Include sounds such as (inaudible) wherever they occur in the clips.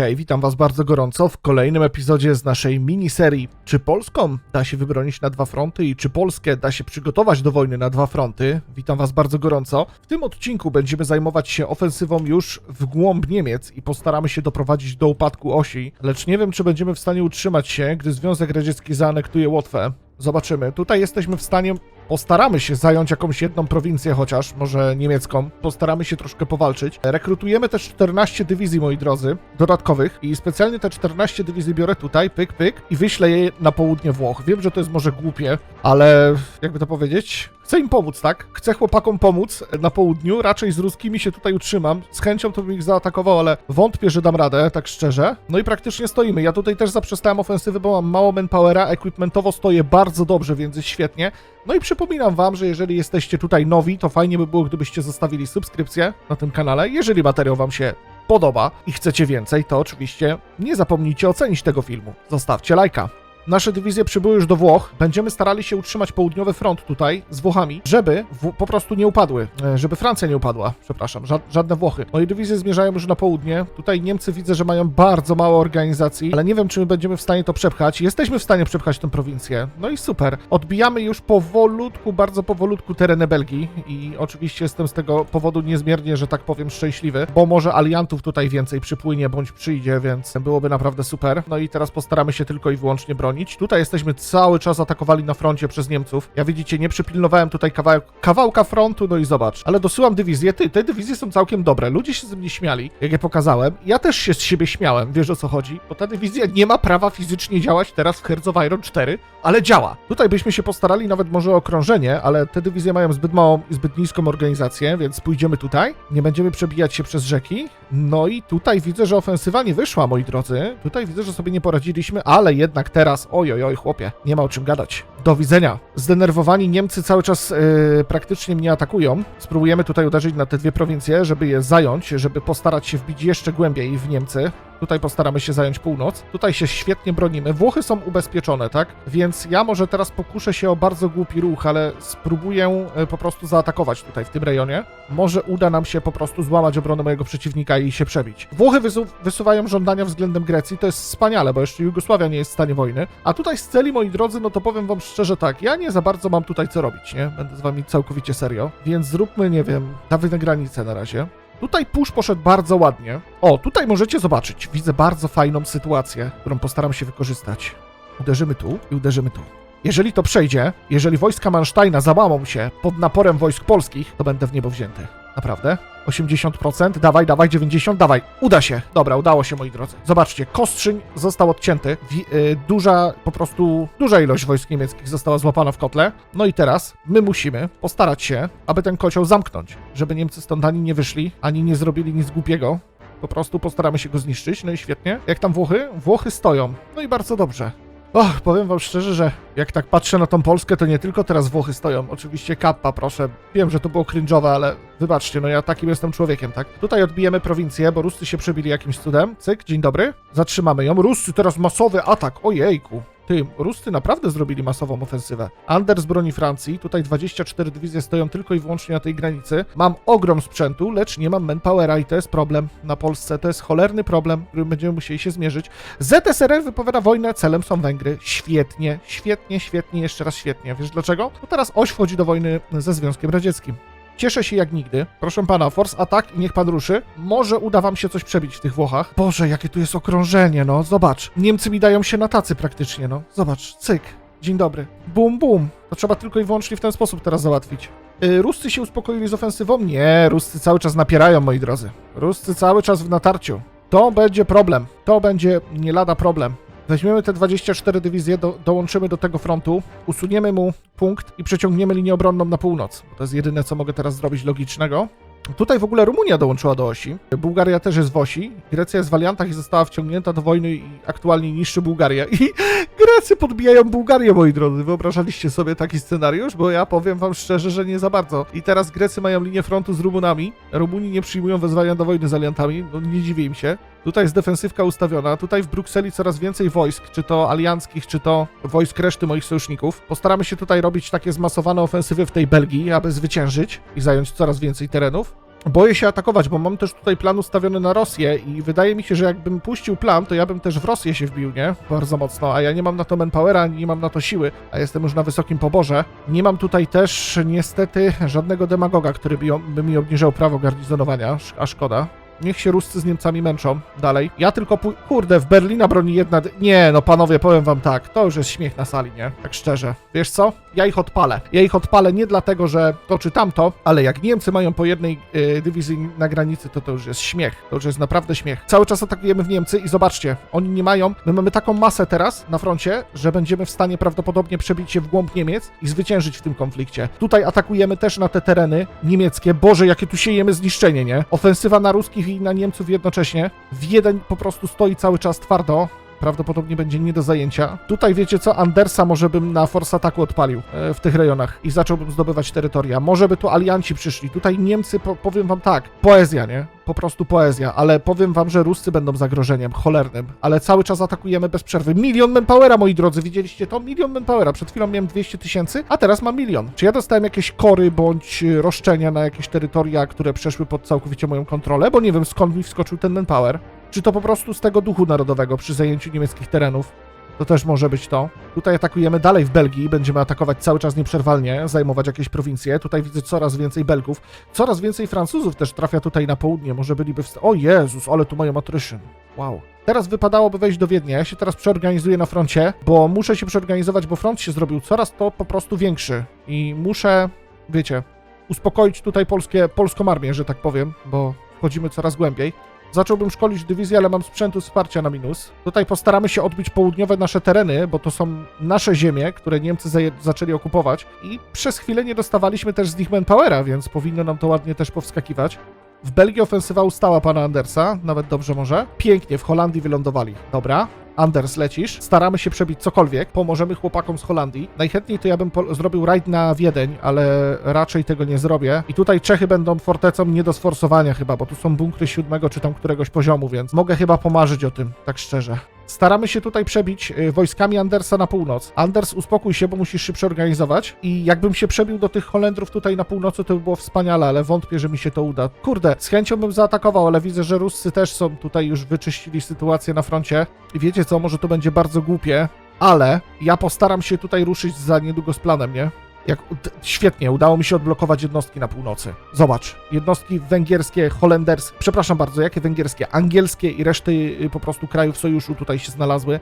Hej, witam Was bardzo gorąco w kolejnym epizodzie z naszej miniserii Czy Polską da się wybronić na dwa fronty i czy Polskę da się przygotować do wojny na dwa fronty? Witam Was bardzo gorąco. W tym odcinku będziemy zajmować się ofensywą już w głąb Niemiec i postaramy się doprowadzić do upadku osi, lecz nie wiem, czy będziemy w stanie utrzymać się, gdy Związek Radziecki zaanektuje Łotwę. Zobaczymy. Tutaj jesteśmy w stanie Postaramy się zająć jakąś jedną prowincję chociaż, może niemiecką. Postaramy się troszkę powalczyć. Rekrutujemy też 14 dywizji, moi drodzy, dodatkowych i specjalnie te 14 dywizji biorę tutaj, pyk, pyk i wyślę je na południe Włoch. Wiem, że to jest może głupie, ale jakby to powiedzieć, chcę im pomóc, tak? Chcę chłopakom pomóc na południu, raczej z ruskimi się tutaj utrzymam. Z chęcią to bym ich zaatakował, ale wątpię, że dam radę, tak szczerze. No i praktycznie stoimy. Ja tutaj też zaprzestałem ofensywy, bo mam mało manpowera, equipmentowo stoję bardzo dobrze, więc świetnie. No i przypominam wam, że jeżeli jesteście tutaj nowi, to fajnie by było, gdybyście zostawili subskrypcję na tym kanale. Jeżeli materiał wam się podoba i chcecie więcej, to oczywiście nie zapomnijcie ocenić tego filmu. Zostawcie lajka. Nasze dywizje przybyły już do Włoch. Będziemy starali się utrzymać południowy front tutaj z Włochami, żeby w, po prostu nie upadły. E, Żeby Francja nie upadła, przepraszam, ża żadne Włochy. Moje dywizje zmierzają już na południe. Tutaj Niemcy widzę, że mają bardzo mało organizacji, ale nie wiem, czy my będziemy w stanie to przepchać. Jesteśmy w stanie przepchać tę prowincję. No i super. Odbijamy już powolutku, bardzo powolutku tereny Belgii i oczywiście jestem z tego powodu niezmiernie, że tak powiem, szczęśliwy, bo może aliantów tutaj więcej przypłynie bądź przyjdzie, więc byłoby naprawdę super. No i teraz postaramy się tylko i wyłącznie bronić. Tutaj jesteśmy cały czas atakowali na froncie przez Niemców. Ja widzicie, nie przypilnowałem tutaj kawałek, kawałka frontu, no i zobacz. Ale dosyłam dywizję. Ty, te dywizje są całkiem dobre. Ludzie się ze mnie śmiali, jak je pokazałem. Ja też się z siebie śmiałem, wiesz o co chodzi? Bo ta dywizja nie ma prawa fizycznie działać teraz w Hearts of Iron 4, ale działa. Tutaj byśmy się postarali nawet może o okrążenie, ale te dywizje mają zbyt małą zbyt niską organizację, więc pójdziemy tutaj. Nie będziemy przebijać się przez rzeki. No i tutaj widzę, że ofensywa nie wyszła, moi drodzy. Tutaj widzę, że sobie nie poradziliśmy, ale jednak teraz, oj, oj, oj, chłopie, nie ma o czym gadać. Do widzenia. Zdenerwowani Niemcy cały czas yy, praktycznie mnie atakują. Spróbujemy tutaj uderzyć na te dwie prowincje, żeby je zająć, żeby postarać się wbić jeszcze głębiej w Niemcy. Tutaj postaramy się zająć północ. Tutaj się świetnie bronimy. Włochy są ubezpieczone, tak? Więc ja może teraz pokuszę się o bardzo głupi ruch, ale spróbuję e, po prostu zaatakować tutaj w tym rejonie. Może uda nam się po prostu złamać obronę mojego przeciwnika i się przebić. Włochy wysu wysuwają żądania względem Grecji. To jest wspaniale, bo jeszcze Jugosławia nie jest w stanie wojny. A tutaj z celi, moi drodzy, no to powiem wam szczerze tak, ja nie za bardzo mam tutaj co robić, nie? Będę z wami całkowicie serio. Więc zróbmy, nie wiem, dawaj na granicę na razie. Tutaj push poszedł bardzo ładnie. O, tutaj możecie zobaczyć. Widzę bardzo fajną sytuację, którą postaram się wykorzystać. Uderzymy tu i uderzymy tu. Jeżeli to przejdzie, jeżeli wojska Mansteina załamą się pod naporem wojsk polskich, to będę w niebo wzięty. Naprawdę? 80%, dawaj, dawaj, 90, dawaj. Uda się. Dobra, udało się, moi drodzy. Zobaczcie, Kostrzyń został odcięty. Y, duża, po prostu, duża ilość wojsk niemieckich została złapana w kotle. No i teraz my musimy postarać się, aby ten kocioł zamknąć, żeby Niemcy stąd ani nie wyszli, ani nie zrobili nic głupiego. Po prostu postaramy się go zniszczyć, no i świetnie. Jak tam Włochy? Włochy stoją. No i bardzo dobrze. Och, powiem wam szczerze, że jak tak patrzę na tą Polskę, to nie tylko teraz Włochy stoją. Oczywiście kappa, proszę. Wiem, że to było cringe'owe, ale wybaczcie, no ja takim jestem człowiekiem, tak? Tutaj odbijemy prowincję, bo Ruscy się przebili jakimś cudem. Cyk, dzień dobry. Zatrzymamy ją. Ruscy, teraz masowy atak. Ojejku. Ty, Ruscy naprawdę zrobili masową ofensywę. Anders broni Francji, tutaj 24 dywizje stoją tylko i wyłącznie na tej granicy. Mam ogrom sprzętu, lecz nie mam manpowera i to jest problem na Polsce. To jest cholerny problem, którym będziemy musieli się zmierzyć. ZSRR wypowiada wojnę, celem są Węgry. Świetnie, świetnie, świetnie, jeszcze raz świetnie. Wiesz dlaczego? Bo teraz oś wchodzi do wojny ze Związkiem Radzieckim. Cieszę się jak nigdy. Proszę pana, force attack i niech pan ruszy. Może uda wam się coś przebić w tych Włochach. Boże, jakie tu jest okrążenie, no. Zobacz. Niemcy mi dają się na tacy praktycznie, no. Zobacz, cyk. Dzień dobry. Bum, bum. To trzeba tylko i wyłącznie w ten sposób teraz załatwić. Yy, Ruscy się uspokoili z ofensywą? Nie, Ruscy cały czas napierają, moi drodzy. Ruscy cały czas w natarciu. To będzie problem. To będzie nie lada problem. Weźmiemy te 24 dywizje, do, dołączymy do tego frontu, usuniemy mu punkt i przeciągniemy linię obronną na północ. To jest jedyne, co mogę teraz zrobić logicznego. Tutaj w ogóle Rumunia dołączyła do osi. Bułgaria też jest w osi. Grecja jest w aliantach i została wciągnięta do wojny i aktualnie niszczy Bułgarię. I (laughs) Grecy podbijają Bułgarię, moi drodzy. Wyobrażaliście sobie taki scenariusz? Bo ja powiem wam szczerze, że nie za bardzo. I teraz Grecy mają linię frontu z Rumunami. Rumuni nie przyjmują wezwania do wojny z aliantami. No nie dziwię im się. Tutaj jest defensywka ustawiona. Tutaj w Brukseli coraz więcej wojsk, czy to alianckich, czy to wojsk reszty moich sojuszników. Postaramy się tutaj robić takie zmasowane ofensywy w tej Belgii, aby zwyciężyć i zająć coraz więcej terenów. boję się atakować, bo mam też tutaj plan ustawiony na Rosję i wydaje mi się, że jakbym puścił plan, to ja bym też w Rosję się wbił, nie? Bardzo mocno, a ja nie mam na to manpowera, ani nie mam na to siły, a jestem już na wysokim poborze. Nie mam tutaj też niestety żadnego demagoga, który by, by mi obniżał prawo garnizonowania, a szkoda. Niech się Ruscy z Niemcami męczą dalej. Ja tylko pój... Kurde, w Berlina broni jedna... Nie, no panowie, powiem wam tak, to już jest śmiech na sali, nie? Tak szczerze. Wiesz co? Ja ich odpalę. Ja ich odpalę nie dlatego, że to czy tamto, ale jak Niemcy mają po jednej y, dywizji na granicy, to to już jest śmiech. To już jest naprawdę śmiech. Cały czas atakujemy w Niemcy i zobaczcie, oni nie mają... My mamy taką masę teraz na froncie, że będziemy w stanie prawdopodobnie przebić się w głąb Niemiec i zwyciężyć w tym konflikcie. Tutaj atakujemy też na te tereny niemieckie. Boże, jakie tu siejemy zniszczenie, nie? Ofensywa na ruskich na Niemców jednocześnie. Wiedeń po prostu stoi cały czas twardo. Prawdopodobnie będzie nie do zajęcia. Tutaj wiecie co, Andersa może bym na force ataku odpalił e, w tych rejonach i zacząłbym zdobywać terytoria. Może by tu alianci przyszli. Tutaj Niemcy, po, powiem wam tak, poezja, nie? Po prostu poezja, ale powiem wam, że Ruscy będą zagrożeniem cholernym, ale cały czas atakujemy bez przerwy. Milion manpowera, moi drodzy, widzieliście to? Milion manpowera. Przed chwilą miałem 200 tysięcy, a teraz mam milion. Czy ja dostałem jakieś kory bądź y, roszczenia na jakieś terytoria, które przeszły pod całkowicie moją kontrolę? Bo nie wiem, skąd mi wskoczył ten manpower. Czy to po prostu z tego duchu narodowego przy zajęciu niemieckich terenów? To też może być to. Tutaj atakujemy dalej w Belgii, będziemy atakować cały czas nieprzerwalnie, zajmować jakieś prowincje. Tutaj widzę coraz więcej Belgów. Coraz więcej Francuzów też trafia tutaj na południe. Może byliby w... O Jezus, ale tu mają attrition. Wow. Teraz wypadałoby wejść do Wiednia. Ja się teraz przeorganizuję na froncie, bo muszę się przeorganizować, bo front się zrobił coraz to po prostu większy. I muszę, wiecie, uspokoić tutaj polskie, polską armię, że tak powiem, bo wchodzimy coraz głębiej. Zacząłbym szkolić dywizję, ale mam sprzętu wsparcia na minus. Tutaj postaramy się odbić południowe nasze tereny, bo to są nasze ziemie, które Niemcy zaczęli okupować i przez chwilę nie dostawaliśmy też z nich manpowera, więc powinno nam to ładnie też powskakiwać. W Belgii ofensywa ustała pana Andersa, nawet dobrze może. Pięknie, w Holandii wylądowali. Dobra. Anders, lecisz. Staramy się przebić cokolwiek. Pomożemy chłopakom z Holandii. Najchętniej to ja bym zrobił rajd na Wiedeń, ale raczej tego nie zrobię. I tutaj Czechy będą fortecą nie do sforsowania chyba, bo tu są bunkry siódmego czy tam któregoś poziomu, więc mogę chyba pomarzyć o tym, tak szczerze. Staramy się tutaj przebić y, wojskami Andersa na północ. Anders, uspokój się, bo musisz się przeorganizować. I jakbym się przebił do tych Holendrów tutaj na północy, to by było wspaniale, ale wątpię, że mi się to uda. Kurde, z chęcią bym zaatakował, ale widzę, że Ruscy też są tutaj już wyczyścili sytuację na froncie. I wiecie co, może to będzie bardzo głupie, ale ja postaram się tutaj ruszyć za niedługo z planem, nie? Jak, świetnie, udało mi się odblokować jednostki na północy. Zobacz, jednostki węgierskie, holenderskie, przepraszam bardzo, jakie węgierskie, angielskie i reszty y, po prostu krajów sojuszu tutaj się znalazły.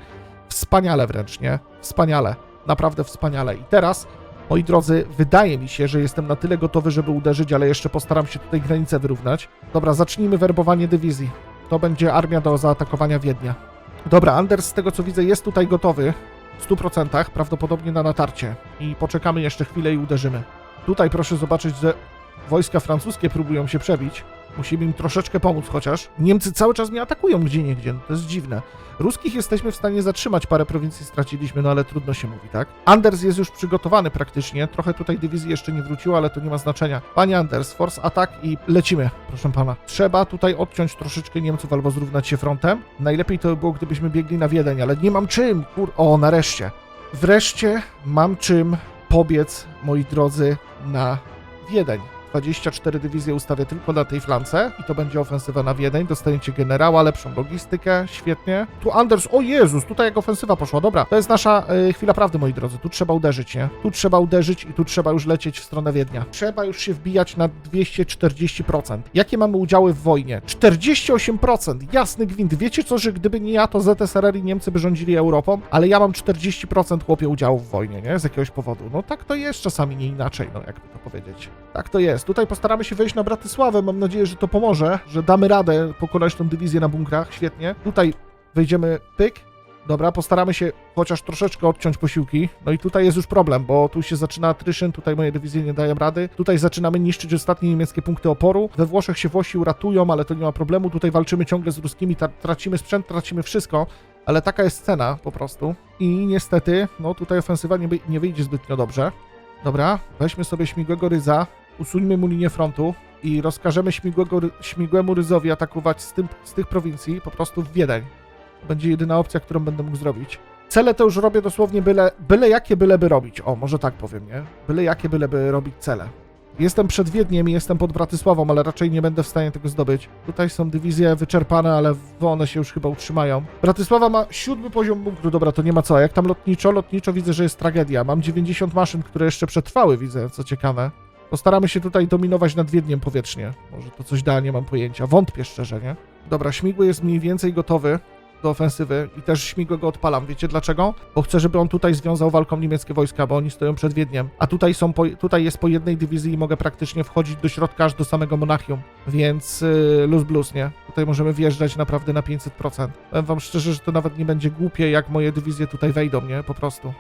Wspaniale wręcz, nie? Wspaniale, naprawdę wspaniale. I teraz, moi drodzy, wydaje mi się, że jestem na tyle gotowy, żeby uderzyć, ale jeszcze postaram się tutaj granicę wyrównać. Dobra, zacznijmy werbowanie dywizji. To będzie armia do zaatakowania Wiednia. Dobra, Anders, z tego co widzę, jest tutaj gotowy 100%, prawdopodobnie na natarcie. I poczekamy jeszcze chwilę i uderzymy. Tutaj proszę zobaczyć, że wojska francuskie próbują się przebić. Musimy im troszeczkę pomóc chociaż. Niemcy cały czas mnie atakują gdzie niegdzie, no to jest dziwne. Ruskich jesteśmy w stanie zatrzymać, parę prowincji straciliśmy, no ale trudno się mówi, tak? Anders jest już przygotowany praktycznie, trochę tutaj dywizji jeszcze nie wróciło, ale to nie ma znaczenia. Panie Anders, force attack i lecimy, proszę pana. Trzeba tutaj odciąć troszeczkę Niemców albo zrównać się frontem. Najlepiej to by było, gdybyśmy biegli na Wiedeń, ale nie mam czym, kur... O, nareszcie. Wreszcie mam czym pobiec, moi drodzy, na Wiedeń. 24 dywizje ustawię tylko na tej flance i to będzie ofensywa na Wiedeń. Dostajecie generała, lepszą logistykę, świetnie. Tu Anders, o Jezus, tutaj jak ofensywa poszła, dobra. To jest nasza y, chwila prawdy, moi drodzy. Tu trzeba uderzyć, nie? Tu trzeba uderzyć i tu trzeba już lecieć w stronę Wiednia. Trzeba już się wbijać na 240%. Jakie mamy udziały w wojnie? 48%, jasny gwint. Wiecie co, że gdyby nie ja, to ZSRR i Niemcy by rządzili Europą, ale ja mam 40% chłopie udziału w wojnie, nie? Z jakiegoś powodu. No tak to jest czasami nie inaczej, no jakby to powiedzieć. Tak to jest. Tutaj postaramy się wejść na Bratysławę. Mam nadzieję, że to pomoże, że damy radę pokonać tą dywizję na bunkrach. Świetnie. Tutaj wejdziemy pyk. Dobra, postaramy się chociaż troszeczkę odciąć posiłki. No i tutaj jest już problem, bo tu się zaczyna attrition, tutaj moje dywizje nie dają rady. Tutaj zaczynamy niszczyć ostatnie niemieckie punkty oporu. We Włoszech się Włosi uratują, ale to nie ma problemu. Tutaj walczymy ciągle z ruskimi, tra- tracimy sprzęt, tracimy wszystko. Ale taka jest cena po prostu. I niestety, no tutaj ofensywa nie, nie wyjdzie zbytnio dobrze. Dobra, weźmy sobie śmigłego ryza, usuńmy mu linię frontu i rozkażemy śmigłemu ryzowi atakować z, tym, z tych prowincji po prostu w Wiedeń. Będzie jedyna opcja, którą będę mógł zrobić. Cele to już robię dosłownie byle, byle jakie byleby robić. O, może tak powiem, nie? Byle jakie byleby robić cele. Jestem przed Wiedniem i jestem pod Bratysławą, ale raczej nie będę w stanie tego zdobyć. Tutaj są dywizje wyczerpane, ale one się już chyba utrzymają. Bratysława ma siódmy poziom bunkru, dobra, to nie ma co. Jak tam lotniczo? Lotniczo widzę, że jest tragedia. Mam 90 maszyn, które jeszcze przetrwały, widzę, co ciekawe. Postaramy się tutaj dominować nad Wiedniem powietrznie. Może to coś da, nie mam pojęcia. Wątpię szczerze, nie? Dobra, śmigły jest mniej więcej gotowy do ofensywy i też śmigłego odpalam. Wiecie dlaczego? Bo chcę, żeby on tutaj związał walką niemieckie wojska, bo oni stoją przed Wiedniem. A tutaj są po, tutaj jest po jednej dywizji i mogę praktycznie wchodzić do środka aż do samego Monachium. Więc yy, luz blues, nie? Tutaj możemy wjeżdżać naprawdę na 500%. Powiem wam szczerze, że to nawet nie będzie głupie, jak moje dywizje tutaj wejdą, nie? Po prostu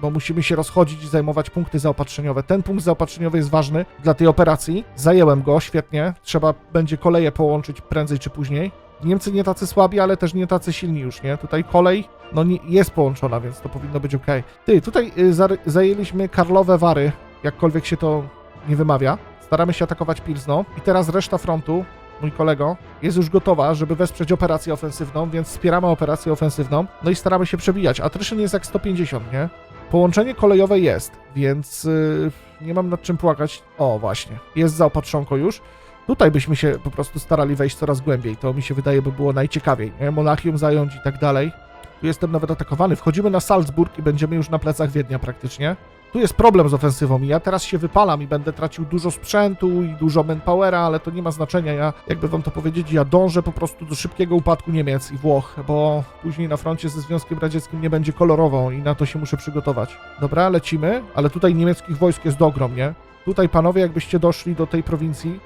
bo musimy się rozchodzić i zajmować punkty zaopatrzeniowe. Ten punkt zaopatrzeniowy jest ważny dla tej operacji. Zajęłem go, świetnie. Trzeba będzie koleje połączyć prędzej czy później. Niemcy nie tacy słabi, ale też nie tacy silni już, nie? Tutaj kolej, no nie, jest połączona, więc to powinno być ok. Ty, tutaj y, zajęliśmy Karlowe Wary, jakkolwiek się to nie wymawia. Staramy się atakować Pilzno i teraz reszta frontu, mój kolego, jest już gotowa, żeby wesprzeć operację ofensywną, więc wspieramy operację ofensywną, no i staramy się przebijać. Attrition jest jak 150, nie? Połączenie kolejowe jest, więc yy, nie mam nad czym płakać. O, właśnie, jest zaopatrzonko już. Tutaj byśmy się po prostu starali wejść coraz głębiej. To mi się wydaje, by było najciekawiej. Nie? Monachium zająć i tak dalej. Tu jestem nawet atakowany. Wchodzimy na Salzburg i będziemy już na plecach Wiednia praktycznie. Tu jest problem z ofensywą i ja teraz się wypalam i będę tracił dużo sprzętu i dużo manpowera, ale to nie ma znaczenia. Ja, jakby wam to powiedzieć, ja dążę po prostu do szybkiego upadku Niemiec i Włoch, bo później na froncie ze Związkiem Radzieckim nie będzie kolorowo i na to się muszę przygotować. Dobra, lecimy, ale tutaj niemieckich wojsk jest do ogrom, nie? Tutaj panowie, jakbyście doszli do tej prowincji,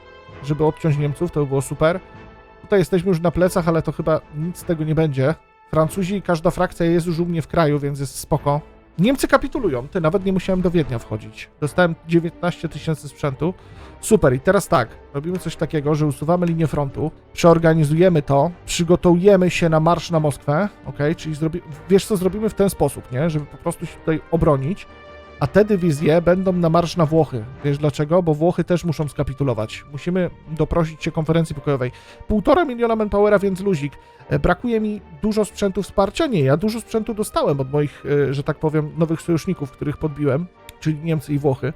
żeby odciąć Niemców, to by było super. Tutaj jesteśmy już na plecach, ale to chyba nic z tego nie będzie. Francuzi i każda frakcja jest już u mnie w kraju, więc jest spoko. Niemcy kapitulują, ty nawet nie musiałem do Wiednia wchodzić. Dostałem 19 tysięcy sprzętu. Super, i teraz tak, robimy coś takiego, że usuwamy linię frontu, przeorganizujemy to, przygotujemy się na marsz na Moskwę, ok? Czyli zrobi... wiesz co, zrobimy w ten sposób, nie? Żeby po prostu się tutaj obronić, a te dywizje będą na marsz na Włochy. Wiesz dlaczego? Bo Włochy też muszą skapitulować. Musimy doprosić się konferencji pokojowej. Półtora miliona manpowera, więc luzik. E, Brakuje mi dużo sprzętu wsparcia? Nie, ja dużo sprzętu dostałem od moich, e, że tak powiem, nowych sojuszników, których podbiłem, czyli Niemcy i Włochy.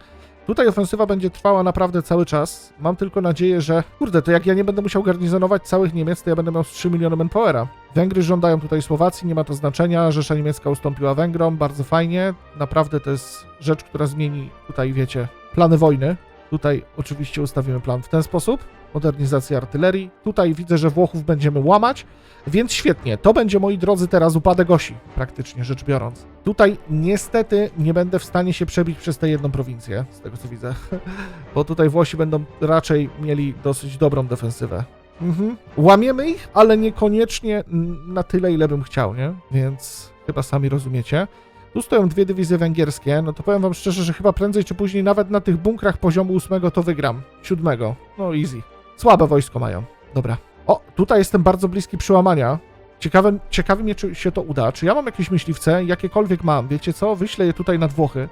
Tutaj ofensywa będzie trwała naprawdę cały czas. Mam tylko nadzieję, że. Kurde, to jak ja nie będę musiał garnizonować całych Niemiec, to ja będę miał z 3 miliony manpowera. Węgry żądają tutaj Słowacji, nie ma to znaczenia. Rzesza Niemiecka ustąpiła Węgrom, bardzo fajnie. Naprawdę to jest rzecz, która zmieni tutaj, wiecie, plany wojny. Tutaj oczywiście ustawimy plan w ten sposób. Modernizacja artylerii. Tutaj widzę, że Włochów będziemy łamać, więc świetnie. To będzie, moi drodzy, teraz upadek osi, praktycznie rzecz biorąc. Tutaj niestety nie będę w stanie się przebić przez tę jedną prowincję, z tego co widzę. (laughs) Bo tutaj Włosi będą raczej mieli dosyć dobrą defensywę. Mhm. Łamiemy ich, ale niekoniecznie na tyle, ile bym chciał, nie? Więc chyba sami rozumiecie. Tu stoją dwie dywizje węgierskie, no to powiem wam szczerze, że chyba prędzej czy później nawet na tych bunkrach poziomu ósmego to wygram. Siódmego. No easy. Słabe wojsko mają. Dobra. O, tutaj jestem bardzo bliski przełamania. Ciekawe, ciekawi mnie, czy się to uda. Czy ja mam jakieś myśliwce? Jakiekolwiek mam. Wiecie co? Wyślę je tutaj nad Włochy.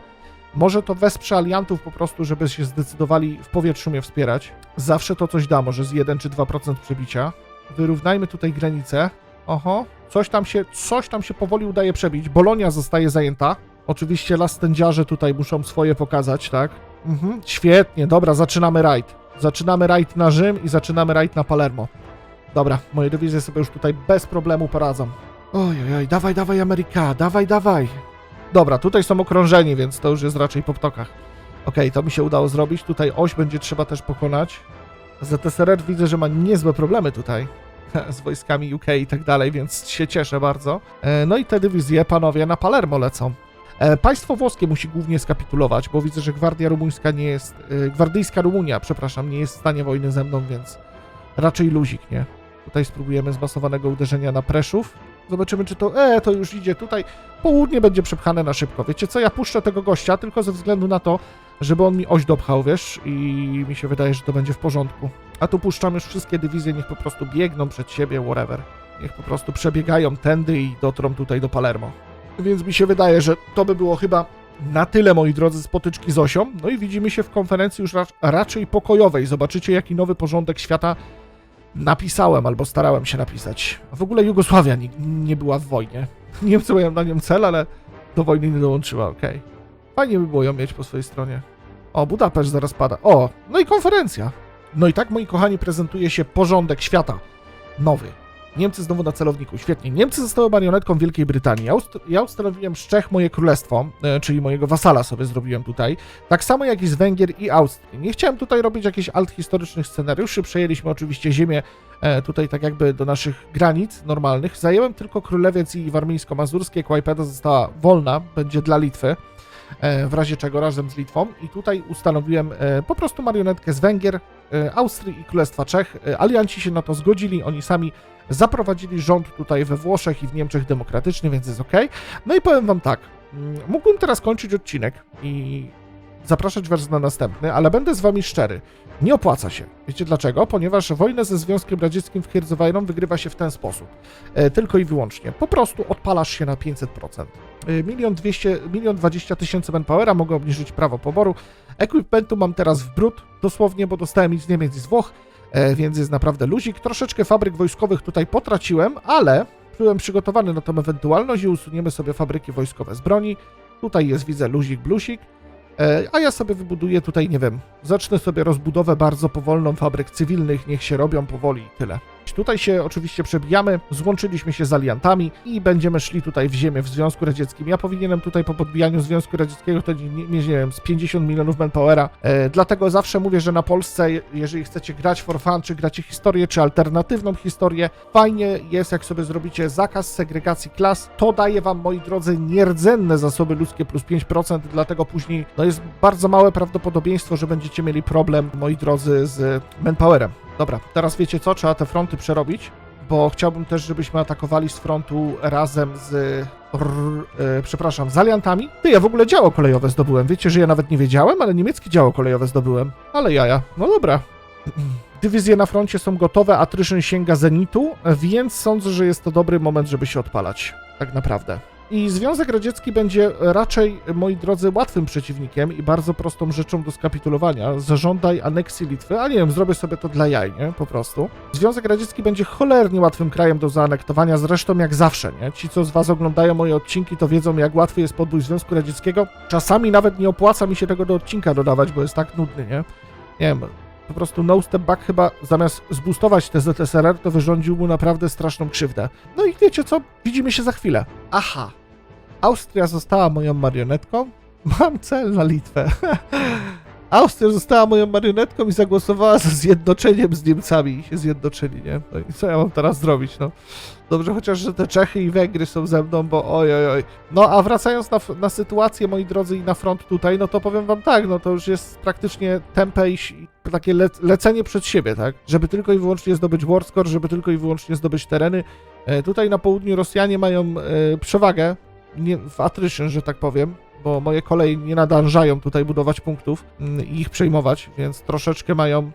Może to wesprze aliantów po prostu, żeby się zdecydowali w powietrzu mnie wspierać. Zawsze to coś da, może z 1 czy 2% przebicia. Wyrównajmy tutaj granicę. Oho, coś tam się, coś tam się powoli udaje przebić. Bolonia zostaje zajęta. Oczywiście lastędziarze tutaj muszą swoje pokazać, tak? Mhm, świetnie, dobra, zaczynamy rajd. Zaczynamy rajd na Rzym i zaczynamy rajd na Palermo. Dobra, moje dywizje sobie już tutaj bez problemu poradzą. Oj, oj, dawaj, dawaj Ameryka, dawaj, dawaj. Dobra, tutaj są okrążeni, więc to już jest raczej po ptokach. Okej, to mi się udało zrobić. Tutaj oś będzie trzeba też pokonać. ZSRR widzę, że ma niezłe problemy tutaj (laughs) z wojskami UK i tak dalej, więc się cieszę bardzo. E, No i te dywizje, panowie, na Palermo lecą. E, Państwo włoskie musi głównie skapitulować, bo widzę, że gwardia rumuńska nie jest, e, gwardyjska Rumunia, przepraszam, nie jest w stanie wojny ze mną, więc raczej luzik, nie? Tutaj spróbujemy zmasowanego uderzenia na Preszów. Zobaczymy, czy to, e, to już idzie tutaj. Południe będzie przepchane na szybko. Wiecie co, ja puszczę tego gościa tylko ze względu na to, żeby on mi oś dopchał, wiesz, i mi się wydaje, że to będzie w porządku. A tu puszczam już wszystkie dywizje, niech po prostu biegną przed siebie, whatever. Niech po prostu przebiegają tędy i dotrą tutaj do Palermo. Więc mi się wydaje, że to by było chyba na tyle, moi drodzy, spotyczki z Osią. No i widzimy się w konferencji już rac- raczej pokojowej. Zobaczycie, jaki nowy porządek świata napisałem albo starałem się napisać. W ogóle Jugosławia nie, nie była w wojnie. (laughs) Niemcy mają na nią cel, ale do wojny nie dołączyła, okej. Fajnie by było ją mieć po swojej stronie. O, Budapeszt zaraz pada. O, no i konferencja. No i tak, moi kochani, prezentuje się porządek świata. Nowy. Niemcy znowu na celowniku. Świetnie. Niemcy zostały marionetką Wielkiej Brytanii. Ja, ust- ja ustanowiłem z Czech moje królestwo, e, czyli mojego wasala sobie zrobiłem tutaj. Tak samo jak i z Węgier i Austrii. Nie chciałem tutaj robić jakichś althistorycznych scenariuszy. Przejęliśmy oczywiście ziemię e, tutaj tak jakby do naszych granic normalnych. Zajęłem tylko Królewiec i Warmińsko-Mazurskie. Kłajpeda została wolna, będzie dla Litwy w razie czego razem z Litwą. I tutaj ustanowiłem e, po prostu marionetkę z Węgier, e, Austrii i Królestwa Czech. E, Alianci się na to zgodzili, oni sami zaprowadzili rząd tutaj we Włoszech i w Niemczech demokratycznie, więc jest ok. No i powiem wam tak, mm, mógłbym teraz kończyć odcinek i zapraszać was na następny, ale będę z wami szczery. Nie opłaca się. Wiecie dlaczego? Ponieważ wojnę ze Związkiem Radzieckim w Hercowajną wygrywa się w ten sposób. E, tylko i wyłącznie. Po prostu odpalasz się na 500%. E, milion dwieście, milion dwadzieścia tysięcy manpowera, mogę obniżyć prawo poboru. Equipmentu mam teraz w brud, dosłownie, bo dostałem ich z Niemiec i z Włoch, e, więc jest naprawdę luzik. Troszeczkę fabryk wojskowych tutaj potraciłem, ale byłem przygotowany na tą ewentualność i usuniemy sobie fabryki wojskowe z broni. Tutaj jest, widzę, luzik, blusik. E, A ja sobie wybuduję tutaj, nie wiem, zacznę sobie rozbudowę bardzo powolną fabryk cywilnych, niech się robią powoli i tyle. Tutaj się oczywiście przebijamy, złączyliśmy się z aliantami i będziemy szli tutaj w ziemię w Związku Radzieckim. Ja powinienem tutaj po podbijaniu Związku Radzieckiego to nie, nie, wiem, z 50 milionów manpowera. E, dlatego zawsze mówię, że na Polsce, je- jeżeli chcecie grać for fun, czy gracie historię, czy alternatywną historię, fajnie jest, jak sobie zrobicie zakaz segregacji klas. To daje wam, moi drodzy, nierdzenne zasoby ludzkie plus 5%, dlatego później no jest bardzo małe prawdopodobieństwo, że będziecie mieli problem, moi drodzy, z manpowerem. Dobra, teraz wiecie co? Trzeba te fronty przerobić, bo chciałbym też, żebyśmy atakowali z frontu razem z. E, przepraszam, z aliantami. Ty, ja w ogóle działo kolejowe zdobyłem. Wiecie, że ja nawet nie wiedziałem, ale niemieckie działo kolejowe zdobyłem. Ale jaja. No dobra. Dywizje na froncie są gotowe, attrition sięga zenitu, więc sądzę, że jest to dobry moment, żeby się odpalać. Tak naprawdę. I Związek Radziecki będzie raczej, moi drodzy, łatwym przeciwnikiem i bardzo prostą rzeczą do skapitulowania. Zażądaj aneksji Litwy, a nie wiem, zrobię sobie to dla jaj, nie? Po prostu. Związek Radziecki będzie cholernie łatwym krajem do zaanektowania, zresztą jak zawsze, nie? Ci, co z was oglądają moje odcinki, to wiedzą, jak łatwy jest podbój Związku Radzieckiego. Czasami nawet nie opłaca mi się tego do odcinka dodawać, bo jest tak nudny, nie? Nie wiem, po prostu no step back chyba zamiast zboostować te ZSRR, to wyrządził mu naprawdę straszną krzywdę. No i wiecie co? Widzimy się za chwilę. Aha. Austria została moją marionetką. Mam cel na Litwę. (laughs) Austria została moją marionetką i zagłosowała za zjednoczeniem z Niemcami i się zjednoczyli, nie? No i co ja mam teraz zrobić, no? Dobrze, chociaż, że te Czechy i Węgry są ze mną, bo oj, oj, oj. No, a wracając na, na sytuację, moi drodzy, i na front tutaj, no to powiem wam tak, no to już jest praktycznie tempe i i takie le lecenie przed siebie, tak? Żeby tylko i wyłącznie zdobyć Warscore, żeby tylko i wyłącznie zdobyć tereny. E, tutaj na południu Rosjanie mają e, przewagę nie, w attrition, że tak powiem, bo moje kolei nie nadążają tutaj budować punktów mm, i ich przejmować, więc troszeczkę mają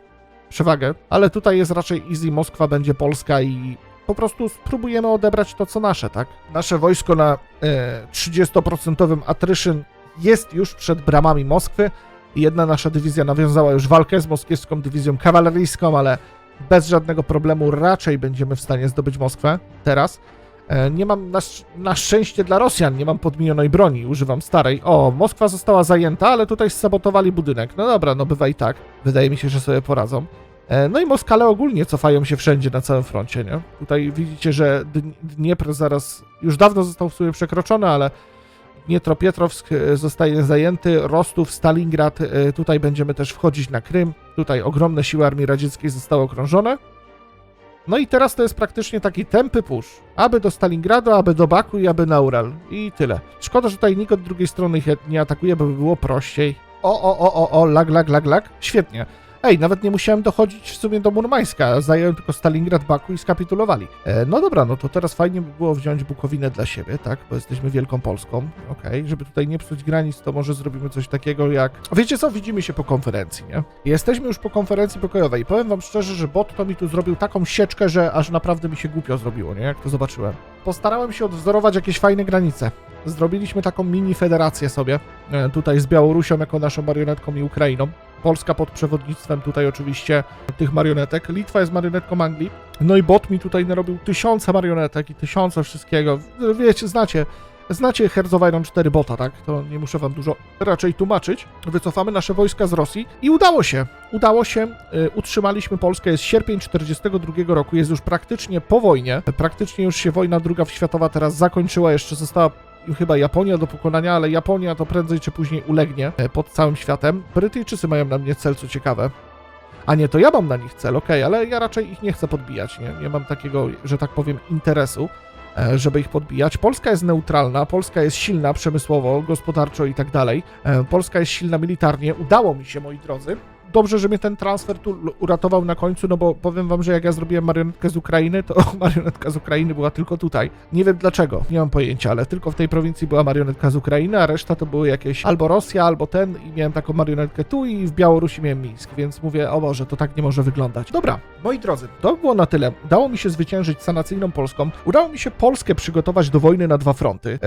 przewagę, ale tutaj jest raczej easy, Moskwa będzie Polska i po prostu spróbujemy odebrać to, co nasze, tak? Nasze wojsko na e, 30% attrition jest już przed bramami Moskwy. Jedna nasza dywizja nawiązała już walkę z moskiewską dywizją kawaleryjską, ale bez żadnego problemu raczej będziemy w stanie zdobyć Moskwę teraz. E, Nie mam, na, na szczęście dla Rosjan, nie mam podmienionej broni, używam starej. O, Moskwa została zajęta, ale tutaj sabotowali budynek. No dobra, no bywa i tak. Wydaje mi się, że sobie poradzą. E, No i Moskale ogólnie cofają się wszędzie na całym froncie, nie? Tutaj widzicie, że Dn- Dniepr zaraz, już dawno został w sumie przekroczony, ale Dnietropietrowsk e, zostaje zajęty, Rostów, Stalingrad, tutaj będziemy też wchodzić na Krym. Tutaj ogromne siły armii radzieckiej zostały okrążone. No i teraz to jest praktycznie taki tępy push. Aby do Stalingradu, aby do Baku i aby na Ural. I tyle. Szkoda, że tutaj nikt od drugiej strony ich nie atakuje, bo by było prościej. O, o, o, o, o, lag, lag, lag, lag. Świetnie. Ej, nawet nie musiałem dochodzić w sumie do Murmańska. Zająłem tylko Stalingrad, Baku i skapitulowali. E, no dobra, no to teraz fajnie by było wziąć Bukowinę dla siebie, tak? Bo jesteśmy Wielką Polską. Okej, żeby tutaj nie psuć granic, to może zrobimy coś takiego jak... Wiecie co? Widzimy się po konferencji, nie? Jesteśmy już po konferencji pokojowej powiem wam szczerze, że bot to mi tu zrobił taką sieczkę, że aż naprawdę mi się głupio zrobiło, nie? Jak to zobaczyłem. Postarałem się odwzorować jakieś fajne granice. Zrobiliśmy taką mini federację sobie, e, tutaj z Białorusią jako naszą marionetką i Ukrainą. Polska pod przewodnictwem tutaj oczywiście tych marionetek. Litwa jest marionetką Anglii. No i bot mi tutaj narobił tysiące marionetek i tysiące wszystkiego. Wiecie, znacie, Znacie Iron 4 bota, tak? To nie muszę wam dużo raczej tłumaczyć. Wycofamy nasze wojska z Rosji i udało się. Udało się. Y, utrzymaliśmy Polskę. Jest sierpień 42 roku. Jest już praktycznie po wojnie. Praktycznie już się wojna druga światowa teraz zakończyła. Jeszcze została chyba Japonia do pokonania, ale Japonia to prędzej czy później ulegnie e, pod całym światem. Brytyjczycy mają na mnie cel, co ciekawe. A nie, to ja mam na nich cel, okej, ale ja raczej ich nie chcę podbijać, nie? Nie mam takiego, że tak powiem, interesu, e, żeby ich podbijać. Polska jest neutralna, Polska jest silna przemysłowo, gospodarczo i tak dalej. E, Polska jest silna militarnie. Udało mi się, moi drodzy. Dobrze, że mnie ten transfer tu uratował na końcu, no bo powiem wam, że jak ja zrobiłem marionetkę z Ukrainy, to (laughs) marionetka z Ukrainy była tylko tutaj. Nie wiem dlaczego, nie mam pojęcia, ale tylko w tej prowincji była marionetka z Ukrainy, a reszta to były jakieś albo Rosja, albo ten i miałem taką marionetkę tu i w Białorusi miałem Mińsk, więc mówię, o Boże, to tak nie może wyglądać. Dobra, moi drodzy, to było na tyle. Udało mi się zwyciężyć sanacyjną Polską, udało mi się Polskę przygotować do wojny na dwa fronty,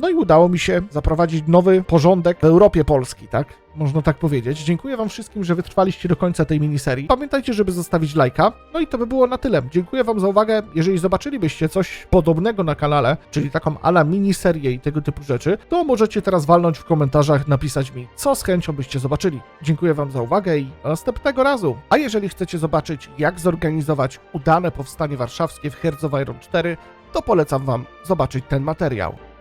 no i udało mi się zaprowadzić nowy porządek w Europie Polski, tak? Można tak powiedzieć. Dziękuję Wam wszystkim, że wytrwaliście do końca tej miniserii. Pamiętajcie, żeby zostawić lajka. No i to by było na tyle. Dziękuję Wam za uwagę. Jeżeli zobaczylibyście coś podobnego na kanale, czyli taką ala miniserię i tego typu rzeczy, to możecie teraz walnąć w komentarzach, napisać mi, co z chęcią byście zobaczyli. Dziękuję Wam za uwagę i do następnego razu. A jeżeli chcecie zobaczyć, jak zorganizować udane powstanie warszawskie w Iron 4, to polecam Wam zobaczyć ten materiał.